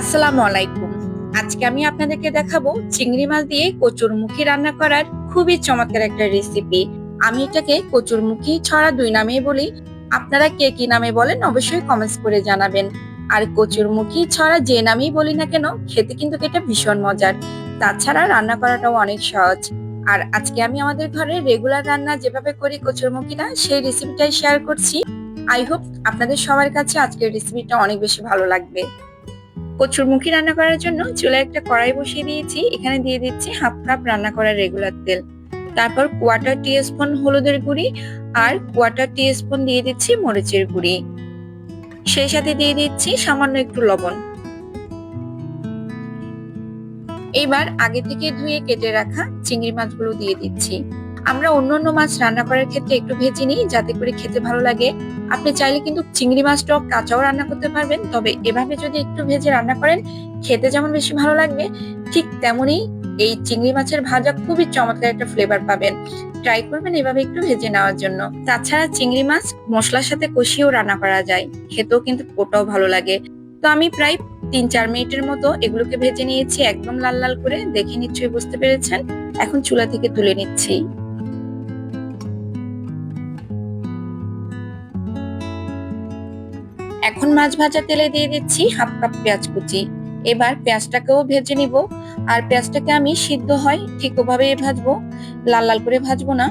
আসসালামু আলাইকুম। আজকে আমি আপনাদেরকে দেখাবো চিংড়ি মাছ দিয়ে কচুর মুখী রান্না করার খুবই চমৎকার একটা রেসিপি আমি এটাকে কচুর মুখী ছড়া দুই নামেই বলি। আপনারা কে কি নামে বলেন অবশ্যই কমেন্টস করে জানাবেন। আর কচুর মুখী ছড়া যে নামেই বলি না কেন, খেতে কিন্তু এটা ভীষণ মজার। তাছাড়া রান্না করাটাও অনেক সহজ। আর আজকে আমি আমাদের ঘরে রেগুলার রান্না যেভাবে করি কচুর মুখিটা সেই রেসিপিটাই শেয়ার করছি। আই হোপ আপনাদের সবার কাছে আজকের রেসিপিটা অনেক বেশি ভালো লাগবে। কচুরমুখী রান্না করার জন্য চুলায় একটা কড়াই বসিয়ে দিয়েছি। এখানে দিয়ে দিচ্ছি হাফ কাপ রান্না করা রেগুলার তেল। তারপর কোয়ার্টার টি স্পুন হলুদের গুঁড়ি আর কোয়াটার টি স্পুন দিয়ে দিচ্ছি মরিচের গুঁড়ি। সেই সাথে দিয়ে দিচ্ছি সামান্য একটু লবণ। এবার আগে থেকে ধুয়ে কেটে রাখা চিংড়ি মাছগুলো দিয়ে দিচ্ছি। আমরা অন্য অন্য মাছ রান্না করার ক্ষেত্রে একটু ভেজে নিই, যাতে করে খেতে ভালো লাগে। আপনি চাইলে কিন্তু চিংড়ি মাছটাও কাঁচাও রান্না করতে পারবেন, তবে এভাবে যদি একটু ভেজে রান্না করেন, খেতে যেমন বেশি ভালো লাগবে, ঠিক তেমনই এই চিংড়ি মাছের ভাজা খুবই চমৎকার একটা ফ্লেভার পাবেন। ট্রাই করবেন এভাবে একটু ভেজে নেওয়ার জন্য। তাছাড়া চিংড়ি মাছ মশলার সাথে কষিয়েও রান্না করা যায়, খেতেও কিন্তু ওটাও ভালো লাগে। তো আমি প্রায় তিন চার মিনিটের মতো এগুলোকে ভেজে নিয়েছি, একদম লাল লাল করে, দেখে নিশ্চয়ই বুঝতে পেরেছেন। এখন চুলা থেকে তুলে নিচ্ছি। এখন মাছ ভাজা তেলে দিয়ে দিচ্ছি হাফ কাপ পেঁয়াজ কুচি। এবার পেঁয়াজটাকেও ভেজে নিব। আর পেঁয়াজটাকে আমি সিদ্ধ হয় ঠিক ওভাবে ভাজবো। লাল লাল করে ভাজবো না।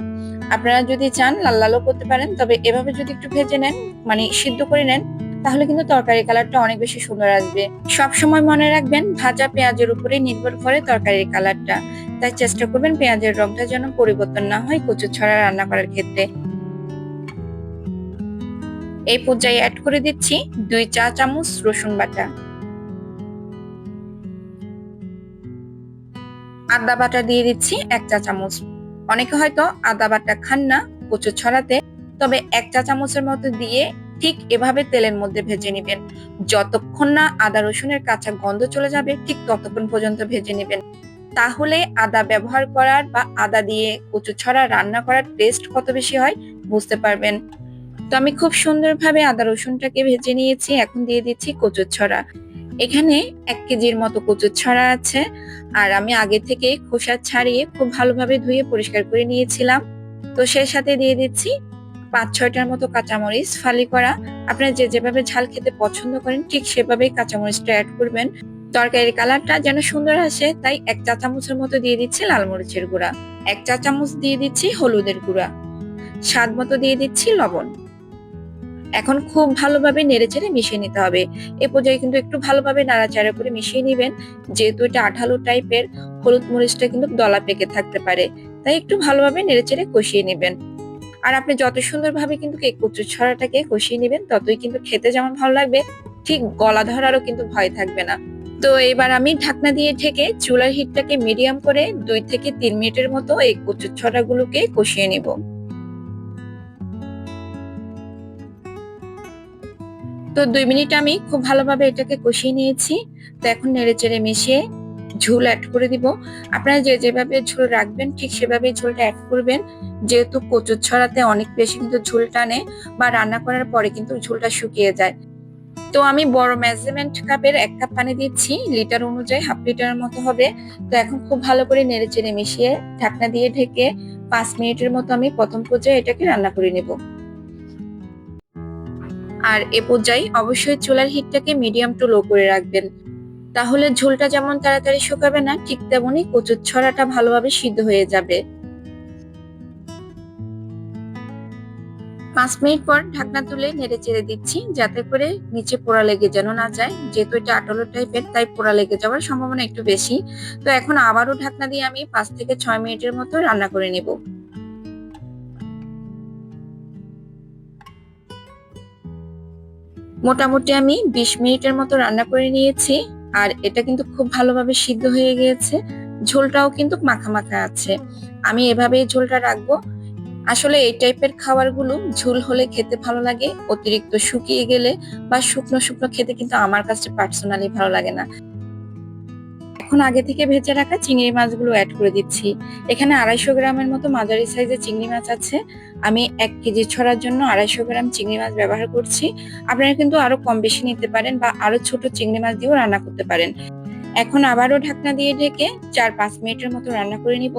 আপনারা যদি চান লাল লালও করতে পারেন, তবে এভাবে যদি একটু ভেজে নেন মানে সিদ্ধ করে নেন, তাহলে কিন্তু তরকারি কালারটা অনেক বেশি সুন্দর আসবে। সব সময় মনে রাখবেন, ভাজা পেঁয়াজের উপরে নির্ভর করে তরকারির কালারটা। তাই চেষ্টা করবেন পেঁয়াজের রংটা যেন পরিবর্তন না হয় কচু ছড়া রান্না করার ক্ষেত্রে। এই পর্যায়ে অ্যাড করে দিচ্ছি দুই চা চামচ রসুন বাটা। আদা বাটা দিয়ে দিচ্ছি এক চা চামচ। অনেকে হয়তো আদা বাটা খান না, কচু ছড়াতে, তবে এক চা চামচের মতো দিয়ে ঠিক এভাবে তেলের মধ্যে ভেজে নেবেন। যতক্ষণ না আদা রসুনের কাঁচা গন্ধ চলে যাবে, ঠিক ততক্ষণ পর্যন্ত ভেজে নেবেন। তাহলে আদা ব্যবহার করার বা আদা দিয়ে কচু ছড়া রান্না করার টেস্ট কত বেশি হয় বুঝতে পারবেন। তো আমি খুব সুন্দরভাবে আদা রসুনটাকে ভেজে নিয়েছি, এখন দিয়ে দিচ্ছি কচুর ছড়া। এখানে এক কেজির মতো কচুর ছড়া আছে, আর আমি আগে থেকে খোসা ছাড়িয়ে খুব ভালোভাবে ধুয়ে পরিষ্কার করে নিয়েছিলাম। তো সে সাথে দিয়ে দিচ্ছি পাঁচ ছয়টার মতো কাঁচামরিচ ফালি করা। আপনারা যে যেভাবে ঝাল খেতে পছন্দ করেন, ঠিক সেভাবেই কাঁচামরিচটা অ্যাড করবেন। তরকারির কালারটা যেন সুন্দর আসে, তাই এক চা চামচের মতো দিয়ে দিচ্ছি লাল মরিচের গুঁড়া। এক চা চামচ দিয়ে দিচ্ছি হলুদের গুঁড়া। স্বাদ মতো দিয়ে দিচ্ছি লবণ। এখন খুব ভালোভাবে নেড়েচেড়ে মিশিয়ে নিতে হবে। এ পর্যায়ে কিন্তু একটু ভালোভাবে নাড়াচাড়া করে মিশিয়ে নেবেন। যেহেতু এটা আঠালো টাইপের, হলুদ মরিচটা কিন্তু দলা পেকে থাকতে পারে। তাই একটু ভালোভাবে নেড়েচেড়ে কষিয়ে নেবেন। আর আপনি যত সুন্দরভাবে কিন্তু কেক কচু ছড়াটাকে কষিয়ে নেবেন, ততই কিন্তু খেতে যেমন ভালো লাগবে, ঠিক গলা ধরারও কিন্তু ভয় থাকবে না। তো এবার আমি ঢাকনা দিয়ে ঢেকে চুলার হিটটাকে মিডিয়াম করে দুই থেকে তিন মিনিটের মতো এই কচু ছড়াগুলোকে কষিয়ে নেব। তো দুই মিনিট আমি খুব ভালোভাবে এটাকে কষিয়ে নিয়েছি। তো এখন নেড়ে চেড়ে মিশিয়ে ঝোল অ্যাড করে দিব। আপনারা যে যেভাবে ঝোল রাখবেন, ঠিক সেভাবেই ঝোলটা অ্যাড করবেন। যেহেতু কচুর ছড়াতে অনেক বেশি কিন্তু ঝোল টানে বা রান্না করার পরে কিন্তু ঝোলটা শুকিয়ে যায়। তো আমি বড় মেজারমেন্ট কাপের এক কাপ পানি দিচ্ছি লিটার অনুযায়ী হাফ লিটারের মতো হবে। তো এখন খুব ভালো করে নেড়ে চেড়ে মিশিয়ে ঢাকনা দিয়ে ঢেকে পাঁচ মিনিটের মতো আমি প্রথম পর্যায়ে এটাকে রান্না করে নেব। আর এ পর্যায়ে অবশ্যই চুলার হিটটাকে মিডিয়াম টু লো করে রাখবেন। তাহলে ঝোলটা যেমন তাড়াতাড়ি শুকাবে না, ঠিক তেমনই কচুর ছড়াটা ভালোভাবে সিদ্ধ হয়ে যাবে। পাঁচ মিনিট পর ঢাকনা তুলে নেড়ে চেড়ে দিচ্ছি, যাতে করে নিচে পোড়া লেগে যেন না যায়। যেহেতু এটা আটলো টাইপের তাই পোড়া লেগে যাওয়ার সম্ভাবনা একটু বেশি। তো এখন আবারও ঢাকনা দিয়ে আমি পাঁচ থেকে ছয় মিনিটের মতো রান্না করে নেব। মোটামুটি আমি বিশ মিনিটের মতো রান্না করে নিয়েছি, আর এটা কিন্তু খুব ভালোভাবে সিদ্ধ হয়ে গিয়েছে। ঝোলটাও কিন্তু মাখা মাখা আছে। আমি এভাবেই ঝোলটা রাখব। আসলে এই টাইপের খাবারগুলো ঝোল হলে খেতে ভালো লাগে, অতিরিক্ত শুকিয়ে গেলে বা শুকনো শুকনো খেতে কিন্তু আমার কাছে পার্সোনালি ভালো লাগে না। এখন আগে থেকে ভেজে রাখা চিংড়ি মাছগুলো অ্যাড করে দিচ্ছি। এখানে আড়াইশো গ্রামের মতো মাঝারি সাইজের চিংড়ি মাছ আছে। আমি এক কেজি ছড়ার জন্য আড়াইশো গ্রাম চিংড়ি মাছ ব্যবহার করছি। আপনারা কিন্তু আরও কম বেশি নিতে পারেন বা আরও ছোট চিংড়ি মাছ দিয়েও রান্না করতে পারেন। এখন আবারও ঢাকনা দিয়ে ঢেকে চার পাঁচ মিনিটের মতো রান্না করে নিব।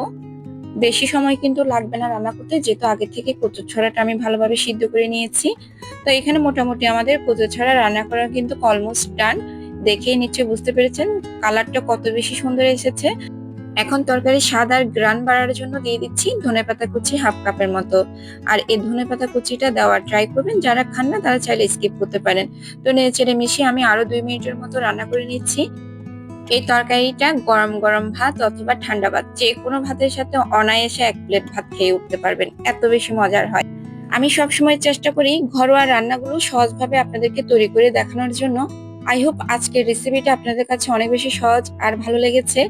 বেশি সময় কিন্তু লাগবে না রান্না করতে, যেহেতু আগে থেকে কচুর ছড়াটা আমি ভালোভাবে সিদ্ধ করে নিয়েছি। তো এখানে মোটামুটি আমাদের কচুর ছড়া রান্না করা কিন্তু অলমোস্ট ডান দেখেই নিশ্চয়ই বুঝতে পেরেছেন, কালারটা কত বেশি সুন্দর এসেছে। এখন তরকারি স্বাদ আর গ্রান বাড়ার জন্য দিয়ে দিচ্ছি ধনেপাতা কুচি হাফ কাপের মতো। আর এই ধনেপাতা কুচিটা দেওয়ার ট্রাই করবেন, যারা খান না তারা চাইলে স্কিপ করতে পারেন। তো নেড়ে চেড়ে মিশিয়ে আমি আরও দুই মিনিটের মতো রান্না করে নিচ্ছি। এই তরকারিটা গরম গরম ভাত অথবা ঠান্ডা ভাত যে কোনো ভাতের সাথে অনায়াসে এক প্লেট ভাত খেয়ে উঠতে পারবেন, এত বেশি মজার হয়। আমি সবসময় চেষ্টা করি ঘরোয়া রান্নাগুলো সহজভাবে আপনাদেরকে তৈরি করে দেখানোর জন্য। আই হোপ আজকের রেসিপিটা আপনাদের কাছে অনেক বেশি সহজ আর ভালো লেগেছে।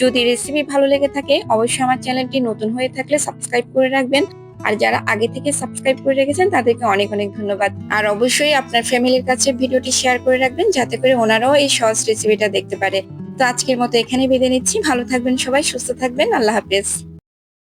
যদি রেসিপি ভালো লেগে থাকে, অবশ্যই আমার চ্যানেলটি নতুন হয়ে থাকলে সাবস্ক্রাইব করে রাখবেন। আর যারা আগে থেকে সাবস্ক্রাইব করে রেখেছেন, তাদেরকে অনেক অনেক ধন্যবাদ। আর অবশ্যই আপনার ফ্যামিলির কাছে ভিডিওটি শেয়ার করে রাখবেন, যাতে করে ওনারাও এই সহজ রেসিপিটা দেখতে পারে। তো আজকের মতো এখানে বিদায় নিচ্ছি। ভালো থাকবেন সবাই, সুস্থ থাকবেন। আল্লাহ হাফেজ।